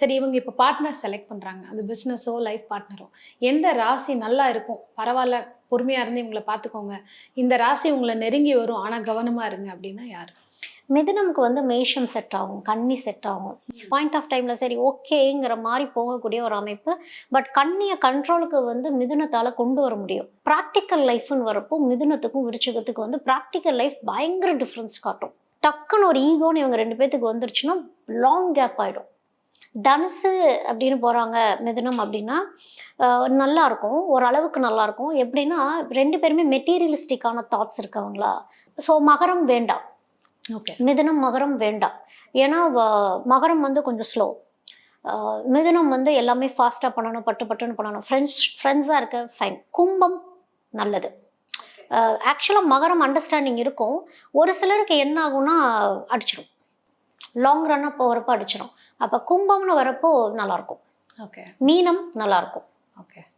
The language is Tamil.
சரி இவங்க இப்போ பார்ட்னர் செலக்ட் பண்ணுறாங்க அது பிஸ்னஸோ லைஃப் பார்ட்னரோ எந்த ராசி நல்லா இருக்கும்? பரவாயில்ல பொறுமையாக இருந்து இவங்களை பார்த்துக்கோங்க. இந்த ராசி உங்களை நெருங்கி வரும். ஆனால் கவனமாக இருங்க அப்படின்னா யார்? மிதுனம்க்கு வந்து மேஷம் செட் ஆகும். கன்னி செட் ஆகும். பாயிண்ட் ஆஃப் டைம்ல சரி ஓகேங்கிற மாதிரி போகக்கூடிய ஒரு அமைப்பு. பட் கன்னியை கண்ட்ரோலுக்கு வந்து மிதுனத்தால கொண்டு வர முடியும். ப்ராக்டிக்கல் லைஃப்னு வரப்போ மிதுனத்துக்கும் விருச்சிகத்துக்கும் வந்து ப்ராக்டிக்கல் லைஃப் பயங்கர டிஃப்ரென்ஸ் காட்டும். டக்குன்னு ஒரு ஈகோன்னு இவங்க ரெண்டு பேத்துக்கு வந்துருச்சுன்னா லாங் கேப் ஆயிடும். தனுசு அப்படின்னு போகிறாங்க மிதுனம் அப்படின்னா நல்லா இருக்கும் ஓரளவுக்கு நல்லா இருக்கும் எப்படின்னா ரெண்டு பேருமே மெட்டீரியலிஸ்டிக்கான தாட்ஸ் இருக்கவங்களா? ஸோ மகரம் வேண்டாம். ஓகே மிதுனம் மகரம் வேண்டாம். ஏன்னா மகரம் வந்து கொஞ்சம் ஸ்லோ மிதுனம் வந்து எல்லாமே ஃபாஸ்ட்டாக பண்ணணும் பட்டு பட்டுன்னு பண்ணணும். ஃப்ரெண்ட்ஸ் ஃப்ரெண்ட்ஸாக இருக்க ஃபைன் கும்பம் நல்லது. ஆக்சுவலாக மகரம் அண்டர்ஸ்டாண்டிங் இருக்கும். ஒரு சிலருக்கு என்ன ஆகும்னா அடிச்சிடும் லாங் ரன்னாக போகிறப்ப அடிச்சிடும் அப்போ கும்பம்னு வரப்போ நல்லாயிருக்கும் ஓகே மீனம் நல்லாயிருக்கும் ஓகே